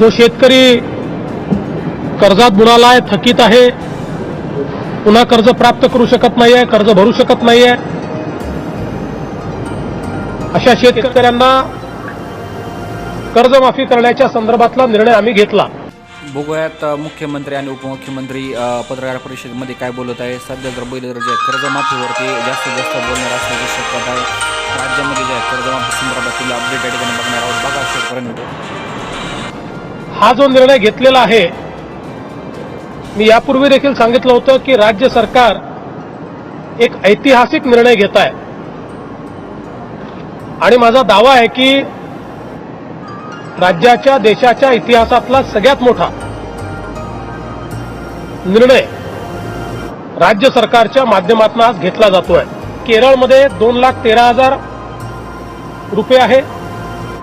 जो शेतकरी कर्जात बुडाला आहे थकीत आहे पुन्हा कर्ज प्राप्त करू शकत नाहीये कर्ज भरू शकत नाहीये अशा शेतकऱ्यांना कर्जमाफी करण्याच्या संदर्भातला निर्णय आम्ही घेतला. बघूयात मुख्यमंत्री आणि उपमुख्यमंत्री पत्रकार परिषदेमध्ये काय बोलत आहे. सध्या जर बैल जे कर्जमाफीवरती जास्तीत जास्त बोलणार असण्याची शक्यता आहे राज्यामध्ये जे आहे कर्जमाफी संदर्भातील अपडेट या ठिकाणी बघणार आहोत. बघा शेतकऱ्यांनी हा जो निर्णय घेतलेला आहे मी यापूर्वी देखील सांगितलं होतं की राज्य सरकार एक ऐतिहासिक निर्णय घेत आहे आणि माझा दावा आहे की राज्याच्या देशाच्या इतिहासातला सगळ्यात मोठा निर्णय राज्य सरकारच्या माध्यमातून आज घेतला जातोय. केरळमध्ये दोन लाख तेरा हजार रुपये आहे.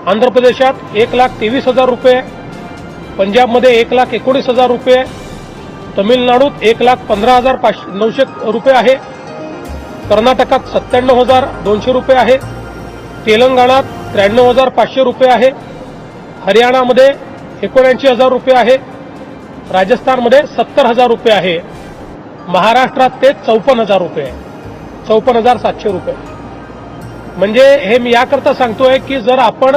आंध्र प्रदेशात एक लाख तेवीस हजार रुपये. पंजाबमध्ये एक लाख एकोणीस हजार रुपये तमिळनाडूत एक लाख पंधरा हजार पाचशे नऊशे रुपये आहे कर्नाटकात सत्त्याण्णव हजार दोनशे रुपये आहे तेलंगणात त्र्याण्णव हजार पाचशे रुपये आहे हरियाणामध्ये एकोणऐंशी हजार रुपये आहे राजस्थानमध्ये सत्तर हजार रुपये आहे महाराष्ट्रात ते चौपन्न हजार रुपये आहे चौपन्न हजार सातशे रुपये. म्हणजे हे मी याकरता सांगतोय की जर आपण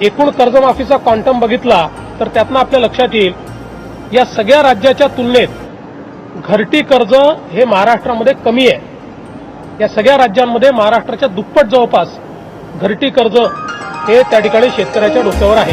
एकूण कर्जमाफीचा क्वांटम बघितला तर त्यातनं आपल्या लक्षात येईल या सगळ्या राज्याच्या तुलनेत घरटी कर्ज हे महाराष्ट्रामध्ये कमी आहे. या सगळ्या राज्यांमध्ये महाराष्ट्राच्या दुप्पट जवळपास घरटी कर्ज हे त्या ठिकाणी शेतकऱ्याच्या डोक्यावर आहे.